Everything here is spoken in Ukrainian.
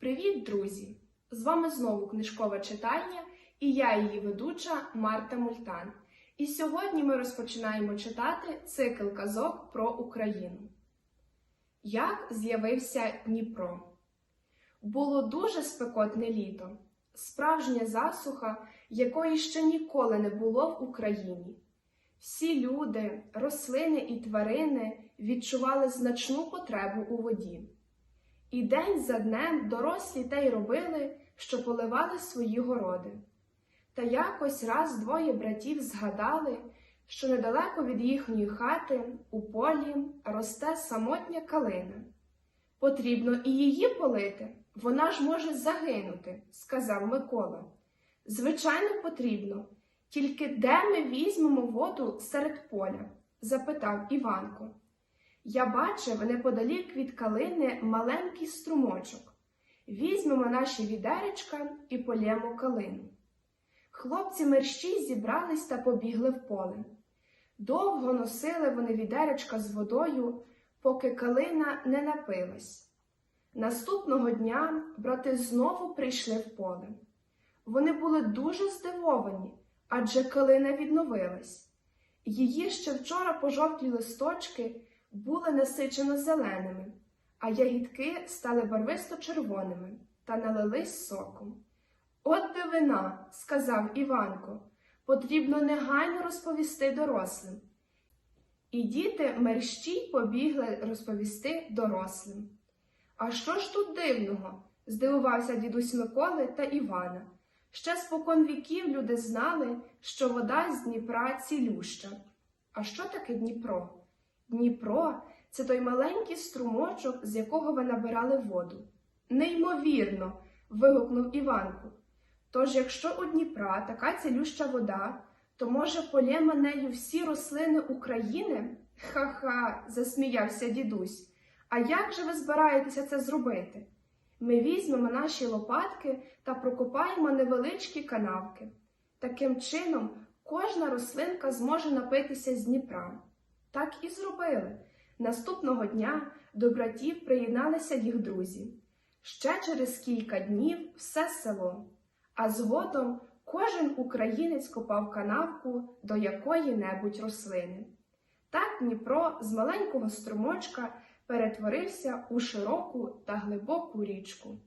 Привіт, друзі! З вами знову книжкова читальня і я її ведуча Марта Мультан. І сьогодні ми розпочинаємо читати цикл казок про Україну. Як з'явився Дніпро? Було дуже спекотне літо, справжня засуха, якої ще ніколи не було в Україні. Всі люди, рослини і тварини відчували значну потребу у воді. І день за днем дорослі те й робили, що поливали свої городи. Та якось раз двоє братів згадали, що недалеко від їхньої хати у полі росте самотня калина. Потрібно і її полити, вона ж може загинути, сказав Микола. Звичайно, потрібно. Тільки де ми візьмемо воду серед поля? запитав Іванко. Я бачив неподалік від калини маленький струмочок. Візьмемо наші відеречка і полємо калину. Хлопці мерщій зібрались та побігли в поле. Довго носили вони відеречка з водою, поки калина не напилась. Наступного дня брати знову прийшли в поле. Вони були дуже здивовані, адже калина відновилась. Її ще вчора пожовклі листочки були насичено зеленими, а ягідки стали барвисто-червоними та налились соком. От дивина, сказав Іванко, потрібно негайно розповісти дорослим. І діти мерщій побігли розповісти дорослим. А що ж тут дивного? здивувався дідусь Миколи та Івана. Ще спокон віків люди знали, що вода з Дніпра цілюща. А що таке Дніпро? Дніпро це той маленький струмочок, з якого ви набирали воду. Неймовірно. вигукнув Іванко. Тож, якщо у Дніпра така цілюща вода, то, може, полємо нею всі рослини України? Ха-ха, засміявся дідусь. А як же ви збираєтеся це зробити? Ми візьмемо наші лопатки та прокопаємо невеличкі канавки. Таким чином, кожна рослинка зможе напитися з Дніпра. Так і зробили. Наступного дня до братів приєдналися їх друзі. Ще через кілька днів все село, а згодом кожен українець копав канавку до якої-небудь рослини. Так Дніпро з маленького струмочка перетворився у широку та глибоку річку.